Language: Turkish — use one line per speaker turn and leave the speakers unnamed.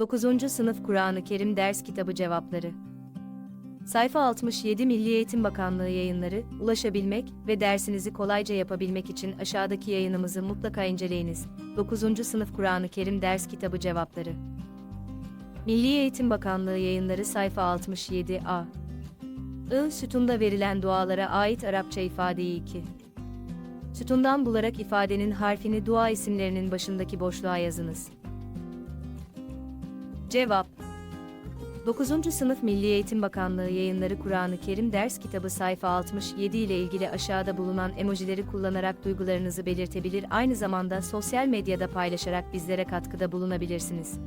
9. Sınıf Kur'an-ı Kerim Ders Kitabı Cevapları Sayfa 67 Milli Eğitim Bakanlığı yayınları, ulaşabilmek ve dersinizi kolayca yapabilmek için aşağıdaki yayınımızı mutlaka inceleyiniz. 9. Sınıf Kur'an-ı Kerim Ders Kitabı Cevapları Milli Eğitim Bakanlığı yayınları sayfa 67a I sütunda verilen dualara ait Arapça ifadeyi 2. Sütundan bularak ifadenin harfini dua isimlerinin başındaki boşluğa yazınız. Cevap 9. Sınıf Milli Eğitim Bakanlığı yayınları Kur'an-ı Kerim ders kitabı sayfa 67 ile ilgili aşağıda bulunan emojileri kullanarak duygularınızı belirtebilir aynı zamanda sosyal medyada paylaşarak bizlere katkıda bulunabilirsiniz.